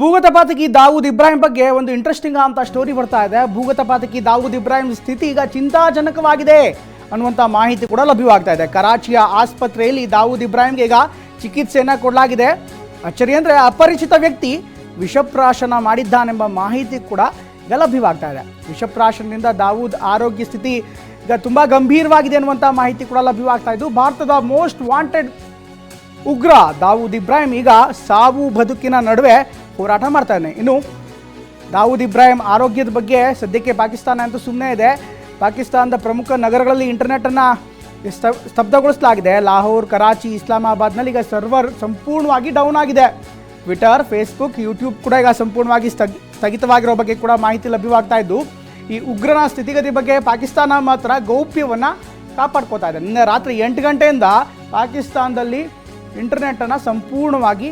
ಭೂಗತ ಪಾತಕಿ ದಾವೂದ್ ಇಬ್ರಾಹಿಂ ಬಗ್ಗೆ ಒಂದು ಇಂಟ್ರೆಸ್ಟಿಂಗ್ ಅಂತ ಸ್ಟೋರಿ ಬರ್ತಾ ಇದೆ. ಭೂಗತ ಪಾತಕಿ ದಾವೂದ್ ಇಬ್ರಾಹಿಂ ಸ್ಥಿತಿ ಈಗ ಚಿಂತಾಜನಕವಾಗಿದೆ ಅನ್ನುವಂಥ ಮಾಹಿತಿ ಕೂಡ ಲಭ್ಯವಾಗ್ತಾ ಇದೆ. ಕರಾಚಿಯ ಆಸ್ಪತ್ರೆಯಲ್ಲಿ ದಾವೂದ್ ಇಬ್ರಾಹಿಂಗೆ ಈಗ ಚಿಕಿತ್ಸೆಯನ್ನ ಕೊಡಲಾಗಿದೆ. ಅಚ್ಚರಿ ಅಂದರೆ ಅಪರಿಚಿತ ವ್ಯಕ್ತಿ ವಿಷಪ್ರಾಶನ ಮಾಡಿದ್ದಾನೆಂಬ ಮಾಹಿತಿ ಕೂಡ ಈಗ ಲಭ್ಯವಾಗ್ತಾ ಇದೆ. ವಿಷಪ್ರಾಶನದಿಂದ ದಾವೂದ್ ಆರೋಗ್ಯ ಸ್ಥಿತಿ ಈಗ ತುಂಬ ಗಂಭೀರವಾಗಿದೆ ಅನ್ನುವಂಥ ಮಾಹಿತಿ ಕೂಡ ಲಭ್ಯವಾಗ್ತಾ ಇದ್ದು, ಭಾರತದ ಮೋಸ್ಟ್ ವಾಂಟೆಡ್ ಉಗ್ರ ದಾವೂದ್ ಇಬ್ರಾಹಿಂ ಈಗ ಸಾವು ಬದುಕಿನ ನಡುವೆ ಹೋರಾಟ ಮಾಡ್ತಾ ಇದ್ದಾನೆ ಇನ್ನು ದಾವೂದ್ ಇಬ್ರಾಹಿಂ ಆರೋಗ್ಯದ ಬಗ್ಗೆ ಸದ್ಯಕ್ಕೆ ಪಾಕಿಸ್ತಾನ ಅಂತೂ ಸುಮ್ಮನೆ ಇದೆ. ಪಾಕಿಸ್ತಾನದ ಪ್ರಮುಖ ನಗರಗಳಲ್ಲಿ ಇಂಟರ್ನೆಟನ್ನು ಸ್ತ ಸ್ತಬ್ಧಗೊಳಿಸಲಾಗಿದೆ ಲಾಹೋರ್, ಕರಾಚಿ, ಇಸ್ಲಾಮಾಬಾದ್ನಲ್ಲಿ ಈಗ ಸರ್ವರ್ ಸಂಪೂರ್ಣವಾಗಿ ಡೌನ್ ಆಗಿದೆ. ಟ್ವಿಟರ್ ಫೇಸ್ಬುಕ್ ಯೂಟ್ಯೂಬ್ ಕೂಡ ಈಗ ಸಂಪೂರ್ಣವಾಗಿ ಸ್ಥಗ್, ಸ್ಥಗಿತವಾಗಿರೋ ಬಗ್ಗೆ ಕೂಡ ಮಾಹಿತಿ ಲಭ್ಯವಾಗ್ತಾ ಇದ್ದು, ಈ ಉಗ್ರನ ಸ್ಥಿತಿಗತಿ ಬಗ್ಗೆ ಪಾಕಿಸ್ತಾನ ಮಾತ್ರ ಗೌಪ್ಯವನ್ನು ಕಾಪಾಡ್ಕೋತಾ ಇದೆ. ನಿನ್ನೆ ರಾತ್ರಿ ಎಂಟು ಗಂಟೆಯಿಂದ ಪಾಕಿಸ್ತಾನದಲ್ಲಿ ಇಂಟರ್ನೆಟನ್ನು ಸಂಪೂರ್ಣವಾಗಿ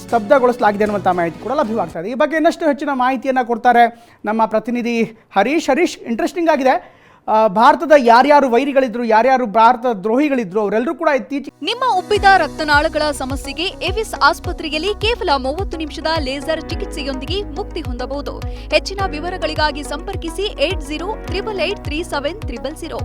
ಸ್ತಬ್ಧಗೊಳಿಸಲಾಗಿದೆ ಅನ್ನುವಂಥ ಮಾಹಿತಿ ಕೂಡ ಲಭ್ಯವಾಗ್ತಾ ಇದೆ. ಈ ಬಗ್ಗೆ ಇನ್ನಷ್ಟು ಹೆಚ್ಚಿನ ಮಾಹಿತಿಯನ್ನು ಕೊಡ್ತಾರೆ ನಮ್ಮ ಪ್ರತಿನಿಧಿ ಹರೀಶ್. ಹರೀಶ್ ಇಂಟ್ರೆಸ್ಟಿಂಗ್ ಆಗಿದೆ. ಭಾರತದ ಯಾರ್ಯಾರು ವೈರಿಗಳಿದ್ರು ಯಾರ್ಯಾರು ಭಾರತ ದ್ರೋಹಿಗಳಿದ್ರು ಅವರೆಲ್ಲರೂ ಕೂಡ ಇತ್ತೀಚೆಗೆ ನಿಮ್ಮ ಉಬ್ಬಿದ ರಕ್ತನಾಳಗಳ ಸಮಸ್ಯೆಗೆ ಎವಿಸ್ ಆಸ್ಪತ್ರೆಯಲ್ಲಿ ಕೇವಲ ಮೂವತ್ತು ನಿಮಿಷದ ಲೇಸರ್ ಚಿಕಿತ್ಸೆಯೊಂದಿಗೆ ಮುಕ್ತಿ ಹೊಂದಬಹುದು. ಹೆಚ್ಚಿನ ವಿವರಗಳಿಗಾಗಿ ಸಂಪರ್ಕಿಸಿ eight zero triple eight three seven triple zero.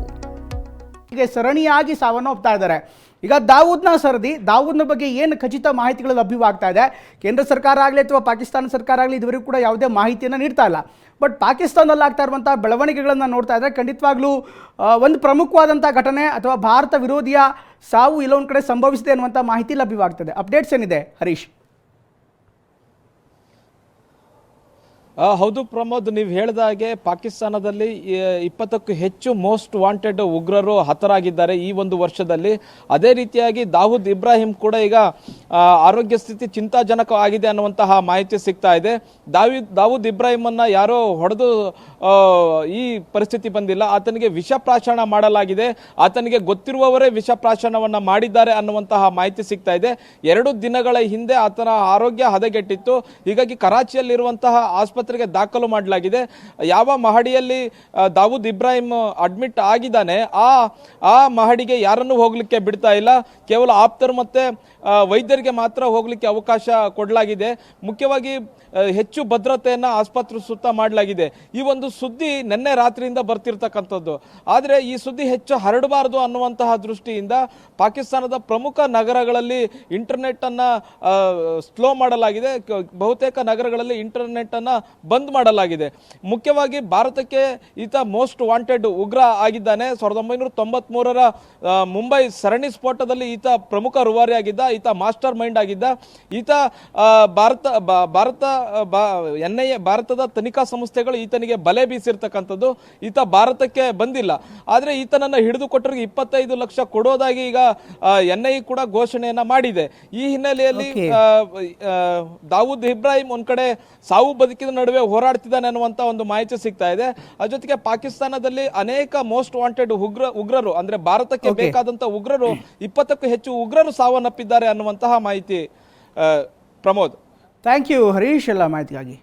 ಸರಣಿಯಾಗಿ ಸಾವನ್ನು ಒಪ್ತಾ ಇದ್ದಾರೆ. ಈಗ ದಾವೂದ್ನ ಸರದಿ ದಾವೂದ್ನ ಬಗ್ಗೆ ಏನು ಖಚಿತ ಮಾಹಿತಿಗಳು ಲಭ್ಯವಾಗ್ತಾ ಇದೆ? ಕೇಂದ್ರ ಸರ್ಕಾರ ಆಗಲಿ ಅಥವಾ ಪಾಕಿಸ್ತಾನ ಸರ್ಕಾರ ಆಗಲಿ ಇದುವರೆಗೂ ಕೂಡ ಯಾವುದೇ ಮಾಹಿತಿಯನ್ನು ನೀಡ್ತಾ ಇಲ್ಲ. ಬಟ್ ಪಾಕಿಸ್ತಾನದಲ್ಲಿ ಆಗ್ತಾ ಇರುವಂಥ ಬೆಳವಣಿಗೆಗಳನ್ನು ನೋಡ್ತಾ ಇದ್ದರೆ ಖಂಡಿತವಾಗ್ಲೂ ಒಂದು ಪ್ರಮುಖವಾದಂಥ ಘಟನೆ ಅಥವಾ ಭಾರತ ವಿರೋಧಿಯ ಸಾವು ಇಲ್ಲೊಂದು ಕಡೆ ಸಂಭವಿಸಿದೆ ಅನ್ನುವಂಥ ಮಾಹಿತಿ ಲಭ್ಯವಾಗ್ತದೆ. ಅಪ್ಡೇಟ್ಸ್ ಏನಿದೆ? ಹರೀಶ್. ಹೌದು ಪ್ರಮೋದ್, ನೀವು ಹೇಳಿದ ಹಾಗೆ ಪಾಕಿಸ್ತಾನದಲ್ಲಿ ಇಪ್ಪತ್ತಕ್ಕೂ ಹೆಚ್ಚು ಮೋಸ್ಟ್ ವಾಂಟೆಡ್ ಉಗ್ರರು ಹತರಾಗಿದ್ದಾರೆ ಈ ಒಂದು ವರ್ಷದಲ್ಲಿ. ಅದೇ ರೀತಿಯಾಗಿ ದಾವೂದ್ ಇಬ್ರಾಹಿಂ ಕೂಡ ಈಗ ಆರೋಗ್ಯ ಸ್ಥಿತಿ ಚಿಂತಾಜನಕವಾಗಿದೆ ಅನ್ನುವಂತಹ ಮಾಹಿತಿ ಸಿಗ್ತಾ ಇದೆ. ದಾವಿ, ದಾವೂದ್ ಇಬ್ರಾಹಿಮನ್ನು ಯಾರೋ ಹೊಡೆದು ಈ ಪರಿಸ್ಥಿತಿ ಬಂದಿಲ್ಲ. ಆತನಿಗೆ ವಿಷ ಪ್ರಾಶನ ಮಾಡಲಾಗಿದೆ. ಆತನಿಗೆ ಗೊತ್ತಿರುವವರೇ ವಿಷ ಪ್ರಾಶನವನ್ನು ಮಾಡಿದ್ದಾರೆ ಅನ್ನುವಂತಹ ಮಾಹಿತಿ ಸಿಗ್ತಾ ಇದೆ. ಎರಡು ದಿನಗಳ ಹಿಂದೆ ಆತನ ಆರೋಗ್ಯ ಹದಗೆಟ್ಟಿತ್ತು. ಹೀಗಾಗಿ ಕರಾಚಿಯಲ್ಲಿರುವಂತಹ ಆಸ್ಪತ್ರೆಗೆ ದಾಖಲು ಮಾಡಲಾಗಿದೆ. ಯಾವ ಮಹಡಿಯಲ್ಲಿ ದಾವೂದ್ ಇಬ್ರಾಹಿಂ ಅಡ್ಮಿಟ್ ಆಗಿದ್ದಾನೆ, ಆ ಆ ಮಹಡಿಗೆ ಯಾರನ್ನು ಹೋಗ್ಲಿಕ್ಕೆ ಬಿಡ್ತಾ ಇಲ್ಲ. ಕೇವಲ ಆಪ್ತರು ಮತ್ತೆ ವೈದ್ಯರಿಗೆ ಮಾತ್ರ ಹೋಗಲಿಕ್ಕೆ ಅವಕಾಶ ಕೊಡಲಾಗಿದೆ. ಮುಖ್ಯವಾಗಿ ಹೆಚ್ಚು ಭದ್ರತೆಯನ್ನು ಆಸ್ಪತ್ರೆ ಸುತ್ತ ಮಾಡಲಾಗಿದೆ. ಈ ಒಂದು ಸುದ್ದಿ ನಿನ್ನೆ ರಾತ್ರಿಯಿಂದ ಬರ್ತಿರ್ತಕ್ಕಂಥದ್ದು. ಆದರೆ ಈ ಸುದ್ದಿ ಹೆಚ್ಚು ಹರಡಬಾರದು ಅನ್ನುವಂತಹ ದೃಷ್ಟಿಯಿಂದ ಪಾಕಿಸ್ತಾನದ ಪ್ರಮುಖ ನಗರಗಳಲ್ಲಿ ಇಂಟರ್ನೆಟ್ಟನ್ನು ಸ್ಲೋ ಮಾಡಲಾಗಿದೆ. ಬಹುತೇಕ ನಗರಗಳಲ್ಲಿ ಇಂಟರ್ನೆಟ್ಟನ್ನು ಬಂದ್ ಮಾಡಲಾಗಿದೆ. ಮುಖ್ಯವಾಗಿ ಭಾರತಕ್ಕೆ ಈತ ಮೋಸ್ಟ್ ವಾಂಟೆಡ್ ಉಗ್ರ ಆಗಿದ್ದಾನೆ. ಸಾವಿರದ ಒಂಬೈನೂರ ತೊಂಬತ್ಮೂರರ ಮುಂಬೈ ಸರಣಿ ಸ್ಫೋಟದಲ್ಲಿ ಈತ ಪ್ರಮುಖ ರೂವಾರಿಯಾಗಿದ್ದ. ಈತ ಮಾಸ್ಟರ್ ಮೈಂಡ್ ಆಗಿದ್ದ. ಈತ Bharat Bharat N I A ಭಾರತದ ತನಿಖಾ ಸಂಸ್ಥೆಗಳು ಈತನಿಗೆ ಬಲೆ ಬೀಸಿರ್ತಕ್ಕಂಥದ್ದು. ಈತ ಭಾರತಕ್ಕೆ ಬಂದಿಲ್ಲ. ಆದರೆ ಈತನನ್ನ ಹಿಡಿದುಕೊಟ್ಟರಿಗೆ ಇಪ್ಪತ್ತೈದು ಲಕ್ಷ ಕೊಡೋದಾಗಿ ಈಗ ಎನ್ ಐ ಕೂಡ ಘೋಷಣೆಯನ್ನ ಮಾಡಿದೆ. ಈ ಹಿನ್ನೆಲೆಯಲ್ಲಿ ದಾವೂದ್ ಇಬ್ರಾಹಿಂ ಒಂದ್ ಕಡೆ ಸಾವು ಬದುಕಿನ ನಡುವೆ ಹೋರಾಡ್ತಿದ್ದಾನೆ ಅನ್ನುವಂತ ಒಂದು ಮಾಹಿತಿ ಸಿಗ್ತಾ ಇದೆ. ಅದ ಜೊತೆಗೆ ಪಾಕಿಸ್ತಾನದಲ್ಲಿ ಅನೇಕ ಮೋಸ್ಟ್ ವಾಂಟೆಡ್ ಉಗ್ರ ಉಗ್ರರು ಅಂದ್ರೆ ಭಾರತಕ್ಕೆ. ಬೇಕಾದಂತ ಉಗ್ರರು ಇಪ್ಪತ್ತಕ್ಕೂ ಹೆಚ್ಚು ಉಗ್ರರು ಸಾವನ್ನಪ್ಪಿದ್ದಾರೆ. ಅನ್ನುವಂತಹ ಮಾಹಿತಿ ಪ್ರಮೋದ್. ಥ್ಯಾಂಕ್ ಯು ಹರೀಶ್ ಎಲ್ಲ ಮಾಹಿತಿಗಾಗಿ.